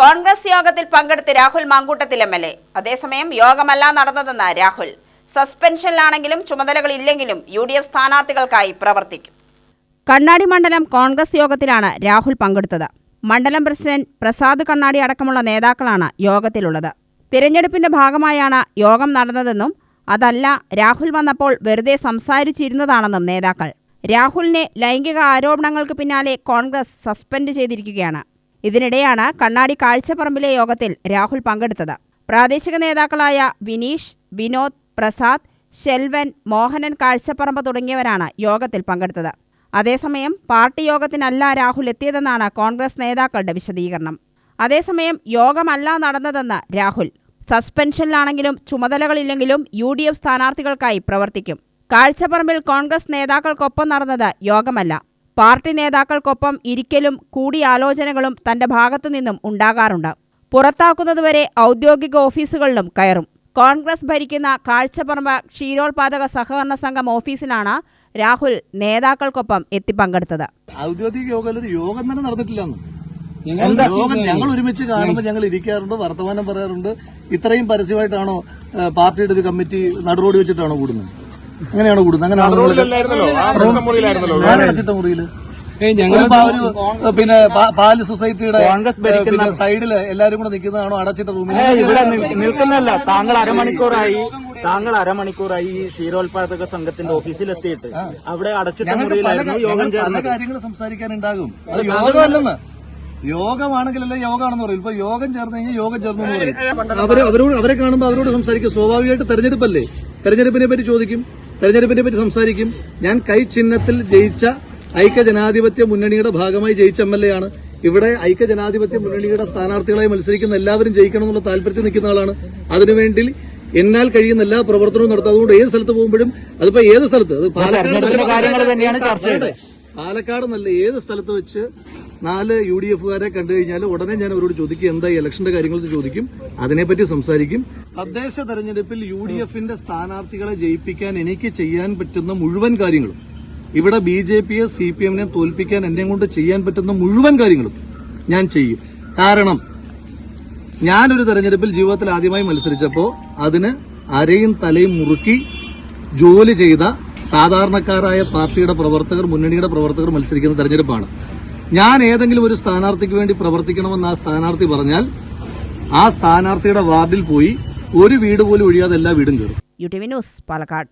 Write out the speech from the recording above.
കോൺഗ്രസ് യോഗത്തിൽ പങ്കെടുത്ത് Rahul Mamkootathil M L A. അതേസമയം യോഗമല്ല നടന്നതെന്ന് രാഹുൽ സസ്പെൻഷനിലാണെങ്കിലും ചുമതലകളില്ലെങ്കിലും യു ഡി എഫ് സ്ഥാനാർത്ഥികൾക്കായി പ്രവർത്തിക്കും. കണ്ണാടി മണ്ഡലം കോൺഗ്രസ് യോഗത്തിലാണ് രാഹുൽ പങ്കെടുത്തത്. മണ്ഡലം പ്രസിഡന്റ് പ്രസാദ് കണ്ണാടി അടക്കമുള്ള നേതാക്കളാണ് യോഗത്തിലുള്ളത്. തിരഞ്ഞെടുപ്പിന്റെ ഭാഗമായാണ് യോഗം നടന്നതെന്നും അതല്ല രാഹുൽ വന്നപ്പോൾ വെറുതെ സംസാരിച്ചിരുന്നതാണെന്നും നേതാക്കൾ. രാഹുലിനെ ലൈംഗിക ആരോപണങ്ങൾക്ക് പിന്നാലെ കോൺഗ്രസ് സസ്പെൻഡ് ചെയ്തിരിക്കുകയാണ്. ഇതിനിടെയാണ് കണ്ണാടി കാഴ്ചപ്പറമ്പിലെ യോഗത്തിൽ രാഹുൽ പങ്കെടുത്തത്. പ്രാദേശിക നേതാക്കളായ വിനീഷ് വിനോദ് പ്രസാദ് ശെൽവൻ മോഹനൻ കാഴ്ചപ്പറമ്പ് തുടങ്ങിയവരാണ് യോഗത്തിൽ പങ്കെടുത്തത്. അതേസമയം പാർട്ടി യോഗത്തിനല്ല രാഹുൽ എത്തിയതെന്നാണ് കോൺഗ്രസ് നേതാക്കളുടെ വിശദീകരണം. അതേസമയം യോഗമല്ല നടന്നതെന്ന് രാഹുൽ സസ്പെൻഷനിലാണെങ്കിലും ചുമതലകളില്ലെങ്കിലും യു ഡി എഫ് സ്ഥാനാർത്ഥികൾക്കായി പ്രവർത്തിക്കും. കാഴ്ചപ്പറമ്പിൽ കോൺഗ്രസ് നേതാക്കൾക്കൊപ്പം നടന്നത് യോഗമല്ല. പാർട്ടി നേതാക്കൾക്കൊപ്പം ഇരിക്കലും കൂടിയാലോചനകളും തന്റെ ഭാഗത്തുനിന്നും ഉണ്ടാകാറുണ്ട്. പുറത്താക്കുന്നതുവരെ ഔദ്യോഗിക ഓഫീസുകളിലും കയറും. കോൺഗ്രസ് ഭരിക്കുന്ന കാഴ്ചപ്പറമ്പ് ക്ഷീരോത്പാദക സഹകരണ സംഘം ഓഫീസിലാണ് രാഹുൽ നേതാക്കൾക്കൊപ്പം എത്തി പങ്കെടുത്തത്. ഔദ്യോഗിക യോഗം ഒരു യോഗം തന്നെ നടന്നിട്ടില്ലെന്ന്. യോഗം ഞങ്ങൾ ഒരുമിച്ച് കാണുമ്പോൾ ഞങ്ങൾ ഇരിക്കാറുണ്ട് വർത്തമാനം പറയാറുണ്ട്. ഇത്രയും പരസ്യമായിട്ടാണോ പാർട്ടിയുടെ ഒരു കമ്മിറ്റി നടപടി വെച്ചിട്ടാണോ കൂടുന്നത്? അങ്ങനെയാണോ കൂടുന്നത്. അങ്ങനെയാണ് ഞാൻ അടച്ചിട്ട ഏഹ്, പിന്നെ പാൽ സൊസൈറ്റിയുടെ കോൺഗ്രസ് പിന്നെ സൈഡിൽ എല്ലാരും കൂടെ നിൽക്കുന്നതാണോ അടച്ചിട്ട റൂമിൽ ഇവിടെ നിൽ- നിൽക്കുന്നല്ല താങ്കൾ അരമണിക്കൂറായി താങ്കൾ അരമണിക്കൂറായി ഈ ക്ഷീരോത്പാദക സംഘത്തിന്റെ ഓഫീസിൽ എത്തിയിട്ട് അവിടെ അടച്ചിട്ട മുറിയിലായിരുന്നു യോഗം ചേർന്നത്. കാര്യങ്ങൾ സംസാരിക്കാനുണ്ടാകും. അത് യോഗമല്ലെന്ന്. യോഗമാണെങ്കിലല്ലേ യോഗമാണെന്ന് പറയും. ഇപ്പൊ യോഗം ചേർന്ന് കഴിഞ്ഞാൽ യോഗം ചേർന്നു എന്ന് പറയും. അവർ അവരോട് അവരെ കാണുമ്പോൾ അവരോട് സംസാരിക്കും. സ്വാഭാവികമായിട്ട് തെരഞ്ഞെടുപ്പല്ലേ? തെരഞ്ഞെടുപ്പിനെ പറ്റി ചോദിക്കും. തെരഞ്ഞെടുപ്പിനെ പറ്റി സംസാരിക്കും. ഞാൻ കൈ ചിഹ്നത്തിൽ ജയിച്ച ഐക്യ ജനാധിപത്യ മുന്നണിയുടെ ഭാഗമായി ജയിച്ച എം എൽ എ ആണ്. ഇവിടെ ഐക്യ ജനാധിപത്യ മുന്നണിയുടെ സ്ഥാനാർത്ഥികളായി മത്സരിക്കുന്ന എല്ലാവരും ജയിക്കണം എന്നുള്ള താല്പര്യത്തിൽ നിൽക്കുന്ന ആളാണ്. അതിനുവേണ്ടി എന്നാൽ കഴിയുന്ന എല്ലാ പ്രവർത്തനവും നടത്തും. അതുകൊണ്ട് ഏത് സ്ഥലത്ത് പോകുമ്പോഴും അതിപ്പോ ഏത് സ്ഥലത്ത്? പാലക്കാട്. പാലക്കാട് നല്ല ഏത് സ്ഥലത്ത് വെച്ച് നാല് യു ഡി എഫുകാരെ കണ്ടു കഴിഞ്ഞാൽ ഉടനെ ഞാൻ അവരോട് ചോദിക്കും എന്താ ഇലക്ഷന്റെ കാര്യങ്ങൾ ചോദിക്കും അതിനെപ്പറ്റി സംസാരിക്കും. തദ്ദേശ തെരഞ്ഞെടുപ്പിൽ യു ഡി എഫിന്റെ സ്ഥാനാർത്ഥികളെ ജയിപ്പിക്കാൻ എനിക്ക് ചെയ്യാൻ പറ്റുന്ന മുഴുവൻ കാര്യങ്ങളും ഇവിടെ ബി ജെ പിയെ സി പി എമ്മിനെ തോൽപ്പിക്കാൻ എന്നെ കൊണ്ട് ചെയ്യാൻ പറ്റുന്ന മുഴുവൻ കാര്യങ്ങളും ഞാൻ ചെയ്യും. കാരണം ഞാനൊരു തെരഞ്ഞെടുപ്പിൽ ജീവിതത്തിൽ ആദ്യമായി മത്സരിച്ചപ്പോൾ അതിന് അരയും തലയും മുറുക്കി ജോലി ചെയ്ത സാധാരണക്കാരായ പാർട്ടിയുടെ പ്രവർത്തകർ മുന്നണിയുടെ പ്രവർത്തകർ മത്സരിക്കുന്ന തെരഞ്ഞെടുപ്പാണ്. ഞാൻ ഏതെങ്കിലും ഒരു സ്ഥാനാർത്ഥിക്ക് വേണ്ടി പ്രവർത്തിക്കണമെന്ന് ആ സ്ഥാനാർത്ഥി പറഞ്ഞാൽ ആ സ്ഥാനാർത്ഥിയുടെ വാർഡിൽ പോയി ഒരു വീട് പോലും ഒഴിയാതെ എല്ലാ വീടും കയറും. U T V news Palakkad.